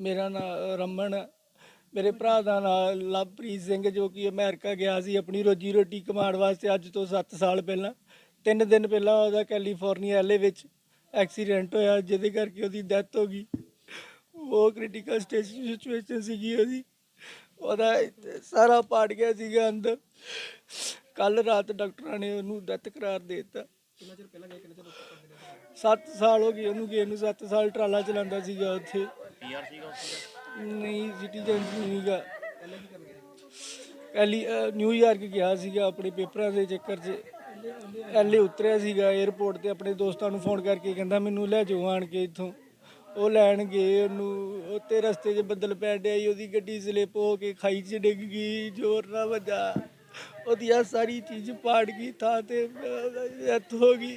ਮੇਰਾ ਨਾਮ ਰਮਨ ਹੈ। ਮੇਰੇ ਭਰਾ ਦਾ ਨਾਮ ਲਵਪ੍ਰੀਤ ਸਿੰਘ ਜੋ ਕਿ ਅਮਰੀਕਾ ਗਿਆ ਸੀ ਆਪਣੀ ਰੋਜੀ ਰੋਟੀ ਕਮਾਉਣ ਵਾਸਤੇ ਅੱਜ ਤੋਂ 7 ਸਾਲ ਪਹਿਲਾਂ। ਤਿੰਨ ਦਿਨ ਪਹਿਲਾਂ ਉਹਦਾ ਕੈਲੀਫੋਰਨੀਆ ਐਲਏ ਵਿੱਚ ਐਕਸੀਡੈਂਟ ਹੋਇਆ, ਜਿਹਦੇ ਕਰਕੇ ਉਹਦੀ ਡੈਥ ਹੋ ਗਈ। ਉਹ ਕ੍ਰਿਟੀਕਲ ਸਟੇਜ ਸਿਚੁਏਸ਼ਨ ਸੀਗੀ ਉਹਦੀ। ਉਹਦਾ ਸਾਰਾ ਪਾੜ ਗਿਆ ਸੀਗਾ ਅੰਦਰ। ਕੱਲ ਰਾਤ ਡਾਕਟਰਾਂ ਨੇ ਉਹਨੂੰ ਡੈਥ ਕਰਾਰ ਦੇ ਦਿੱਤਾ। ਕਿੰਨਾ 7 ਸਾਲ ਹੋ ਗਏ ਉਹਨੂੰ ਗਏ ਨੂੰ 7 ਸਾਲ ਟਰਾਲਾ ਚਲਾਉਂਦਾ ਸੀਗਾ ਉੱਥੇ। ਪੀਆਰ ਸੀਗਾ ਉੱਥੇ ਨਹੀਂ ਸਿਟੀਜ਼ਨ ਨਹੀਂਗਾ ਪਹਿਲਾਂ ਕੀ ਨਿਊਯਾਰਕ ਗਿਆ ਸੀਗਾ ਆਪਣੇ ਪੇਪਰਾਂ ਦੇ ਚੱਕਰ 'ਚ। ਐਲੇ ਉਤਰਿਆ ਸੀਗਾ 에ਅਰਪੋਰਟ ਤੇ ਆਪਣੇ ਦੋਸਤਾਂ ਨੂੰ ਫੋਨ ਕਰਕੇ ਕਹਿੰਦਾ ਮੈਨੂੰ ਲੈ ਜਾਓ ਆਣ ਕੇ ਇੱਥੋਂ। ਉਹ ਲੈਣ ਗਏ ਉਹਨੂੰ ਉੱਤੇ ਰਸਤੇ 'ਚ ਬੱਦਲ ਪੈਣ ਡਿਆ ਸੀ, ਉਹਦੀ ਗੱਡੀ ਸਲਿੱਪ ਹੋ ਕੇ ਖਾਈ 'ਚ ਡਿੱਗ ਗਈ, ਜ਼ੋਰ ਨਾਲ ਵੱਜਾ। ਉਹਦੀ ਆਹ ਸਾਰੀ ਚੀਜ਼ ਪਾੜ ਗਈ, ਥਾਂ ਤੇ ਡੈਥ ਹੋ ਗਈ।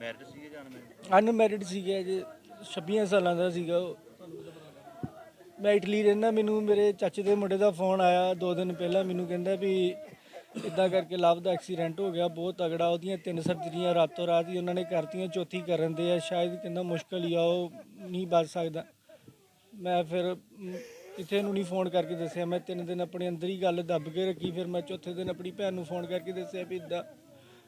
ਮੈਰਿਡ ਸੀਗੇ ਜਾਣ ਮੈਂ ਅਨਮੈਰਿਡ ਸੀਗਾ ਜੇ 26 ਸਾਲਾਂ ਦਾ ਸੀਗਾ ਉਹ। ਮੈਂ ਇਟਲੀ ਰਹਿਣਾ ਮੈਨੂੰ ਮੇਰੇ ਚਾਚੇ ਦੇ ਮੁੰਡੇ ਦਾ ਫੋਨ ਆਇਆ ਦੋ ਦਿਨ ਪਹਿਲਾਂ ਮੈਨੂੰ ਕਹਿੰਦਾ ਵੀ ਇਦਾਂ ਕਰਕੇ ਲਵ ਦਾ ਐਕਸੀਡੈਂਟ ਹੋ ਗਿਆ ਬਹੁਤ ਤਗੜਾ ਉਹਦੀਆਂ ਤਿੰਨ ਸਰਜਰੀਆਂ ਰਾਤੋਂ ਰਾਤ ਹੀ ਉਹਨਾਂ ਨੇ ਕਰਤੀਆਂ ਚੌਥੀ ਕਰਨ ਦੇ ਆ ਸ਼ਾਇਦ ਕਹਿੰਦਾ ਮੁਸ਼ਕਲ ਹੀ ਆ ਉਹ ਨਹੀਂ ਬਚ ਸਕਦਾ। ਮੈਂ ਫਿਰ ਮ, ਕਿਥੇ ਨੂੰ ਨਹੀਂ ਫੋਨ ਕਰਕੇ ਦੱਸਿਆ ਮੈਂ ਤਿੰਨ ਦਿਨ ਆਪਣੇ ਅੰਦਰ ਹੀ ਗੱਲ ਦੱਬ ਕੇ ਰੱਖੀ ਫਿਰ ਮੈਂ ਚੌਥੇ ਦਿਨ ਆਪਣੀ ਭੈਣ ਨੂੰ ਫੋਨ ਕਰਕੇ ਦੱਸਿਆ ਵੀ ਇਦਾਂ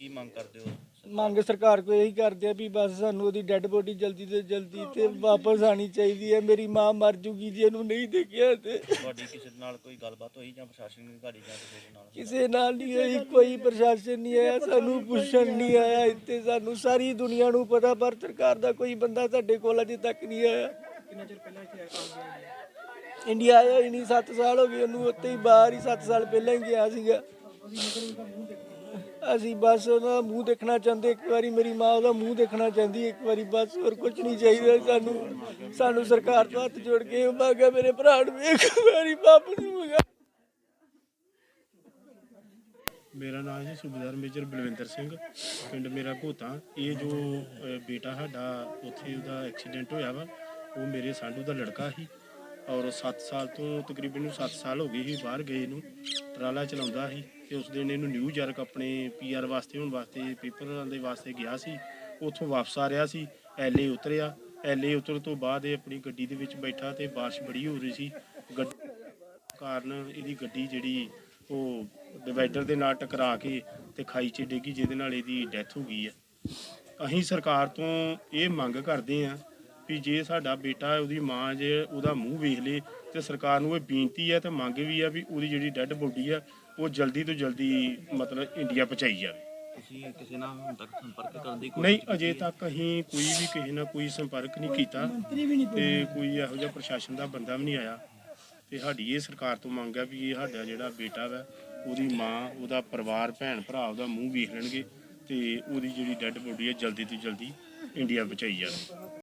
ਕੀ ਮੰਗ ਕਰਦੇ ਹੋ? ਮੰਗ ਸਰਕਾਰ ਕੋਲ ਇਹੀ ਕਰਦੇ ਆ ਵੀ ਬਸ ਸਾਨੂੰ ਉਹਦੀ ਡੈੱਡ ਬੋਡੀ ਜਲਦੀ ਤੋਂ ਜਲਦੀ ਤੇ ਵਾਪਸ ਆਣੀ ਚਾਹੀਦੀ ਹੈ। ਮੇਰੀ ਮਾਂ ਮਰ ਜੂਗੀ ਜੇ ਇਹਨੂੰ ਨਹੀਂ ਦੇਖਿਆ ਤੇ ਤੁਹਾਡੀ ਕਿਸੇ ਦੇ ਨਾਲ ਕੋਈ ਗੱਲਬਾਤ ਹੋਈ ਜਾਂ ਪ੍ਰਸ਼ਾਸਨ ਨੇ ਤੁਹਾਡੀ ਜਾਂ ਕਿਸੇ ਦੇ ਨਾਲ? ਕਿਸੇ ਨਾਲ ਨਹੀਂ ਹੋਈ ਕੋਈ ਪ੍ਰਸ਼ਾਸਨ ਨਹੀਂ ਆਇਆ ਸਾਨੂੰ ਪੁੱਛਣ ਨਹੀਂ ਆਇਆ ਇੱਥੇ ਸਾਨੂੰ। ਸਾਰੀ ਦੁਨੀਆ ਨੂੰ ਪਤਾ ਪਰ ਸਰਕਾਰ ਦਾ ਕੋਈ ਬੰਦਾ ਸਾਡੇ ਕੋਲ ਅਜੇ ਤੱਕ ਨਹੀਂ ਆਇਆ। ਕਿੰਨਾ ਚਿਰ ਪਹਿਲਾਂ ਇੱਥੇ ਆਏ ਕੰਮ ਗਏ ਇੰਡੀਆ ਆਇਆ ਹੀ ਨਹੀਂ 7 ਸਾਲ ਹੋ ਗਏ ਉਹਨੂੰ ਉੱਥੇ ਹੀ ਬਾਹਰ ਹੀ 7 ਸਾਲ ਪਹਿਲਾਂ ਹੀ ਗਿਆ ਸੀਗਾ। ਅਸੀਂ ਬਸ ਉਹਦਾ ਮੂੰਹ ਦੇਖਣਾ ਚਾਹੁੰਦੇ, ਇੱਕ ਵਾਰੀ ਮੇਰੀ ਮਾਂ ਉਹਦਾ ਮੂੰਹ ਦੇਖਣਾ ਚਾਹੁੰਦੀ, ਇੱਕ ਵਾਰੀ ਬਸ ਹੋਰ ਕੁਝ ਨਹੀਂ ਚਾਹੀਦਾ। ਸਾਨੂੰ ਸਾਨੂੰ ਸਰਕਾਰ ਤੋਂ ਹੱਥ ਜੋੜ ਕੇ ਮੰਗਾ ਮੇਰੇ ਭਰਾ ਨੂੰ ਇੱਕ ਵਾਰੀ ਵਾਪਸ ਮੰਗਾ ਮੇਰਾ ਨਾਮ ਜੀ ਸੂਬੇਦਾਰ ਮੇਜਰ ਬਲਵਿੰਦਰ ਸਿੰਘ, ਪਿੰਡ ਮੇਰਾ ਘੋਤਾ ਇਹ ਜੋ ਬੇਟਾ ਸਾਡਾ, ਉੱਥੇ ਉਹਦਾ ਐਕਸੀਡੈਂਟ ਹੋਇਆ ਵਾ, ਉਹ ਮੇਰੇ ਸਾਡੂ ਦਾ ਲੜਕਾ ਸੀ। ਔਰ 7 ਸਾਲ ਤੋਂ ਤਕਰੀਬਨ ਨੂੰ 7 ਸਾਲ ਹੋ ਗਏ ਸੀ, ਬਾਹਰ ਗਏ ਨੂੰ ਟਰਾਲਾ ਚਲਾਉਂਦਾ ਸੀ ਤੇ ਉਸ ਦਿਨ ਇਹਨੂੰ ਨਿਊਯਾਰਕ ਆਪਣੇ ਪੀਆਰ ਵਾਸਤੇ ਹੋਣ ਵਾਸਤੇ, ਪੇਪਰਾਂ ਦੇ ਵਾਸਤੇ ਗਿਆ ਸੀ। ਉੱਥੋਂ ਵਾਪਸ ਆ ਰਿਹਾ ਸੀ ਐਲਏ ਉਤਰਿਆ। ਐਲਏ ਉਤਰਨ ਤੋਂ ਬਾਅਦ ਇਹ ਆਪਣੀ ਗੱਡੀ ਦੇ ਵਿੱਚ ਬੈਠਾ ਤੇ ਬਾਰਿਸ਼ ਬੜੀ ਹੋ ਰਹੀ ਸੀ। ਗੱਡ ਕਾਰਨ ਇਹਦੀ ਗੱਡੀ ਜਿਹੜੀ ਉਹ ਡਿਵਾਈਡਰ ਦੇ ਨਾਲ ਟਕਰਾ ਕੇ ਤੇ ਖਾਈ 'ਚ ਡਿੱਗੀ, ਜਿਹਦੇ ਨਾਲ ਇਹਦੀ ਡੈਥ ਹੋ ਗਈ ਹੈ। ਅਸੀਂ ਸਰਕਾਰ ਤੋਂ ਇਹ ਮੰਗ ਕਰਦੇ ਹਾਂ ਵੀ ਜੇ ਸਾਡਾ ਬੇਟਾ ਉਹਦੀ ਮਾਂ ਜੇ ਉਹਦਾ ਮੂੰਹ ਵੇਖ ਲੇ ਤੇ ਸਰਕਾਰ ਨੂੰ ਇਹ ਬੇਨਤੀ ਹੈ ਤੇ ਮੰਗ ਵੀ ਆ ਵੀ ਉਹਦੀ ਜਿਹੜੀ ਡੈੱਡ ਬੋਡੀ ਆ ਉਹ ਜਲਦੀ ਤੋਂ ਜਲਦੀ ਮਤਲਬ ਇੰਡੀਆ ਪਹੁੰਚਾਈ ਜਾਵੇ। ਤੁਸੀਂ ਕਿਸੇ ਨਾਲ ਹੁਣ ਤੱਕ ਸੰਪਰਕ ਕਰਨ ਦੀ ਨਹੀਂ ਅਜੇ ਤੱਕ ਅਸੀਂ ਕੋਈ ਵੀ ਕਿਸੇ ਨਾਲ ਕੋਈ ਸੰਪਰਕ ਨਹੀਂ ਕੀਤਾ ਤੇ ਕੋਈ ਇਹੋ ਜਿਹਾ ਪ੍ਰਸ਼ਾਸਨ ਦਾ ਬੰਦਾ ਵੀ ਨਹੀਂ ਆਇਆ। ਤੇ ਸਾਡੀ ਇਹ ਸਰਕਾਰ ਤੋਂ ਮੰਗ ਹੈ ਵੀ ਇਹ ਸਾਡਾ ਜਿਹੜਾ ਬੇਟਾ ਵਾ ਉਹਦੀ ਮਾਂ ਉਹਦਾ ਪਰਿਵਾਰ ਭੈਣ ਭਰਾ ਉਹਦਾ ਮੂੰਹ ਵੇਖ ਲੈਣਗੇ ਤੇ ਉਹਦੀ ਜਿਹੜੀ ਡੈੱਡ ਬੋਡੀ ਹੈ ਜਲਦੀ ਤੋਂ ਜਲਦੀ ਇੰਡੀਆ ਪਹੁੰਚਾਈ ਜਾਵੇ।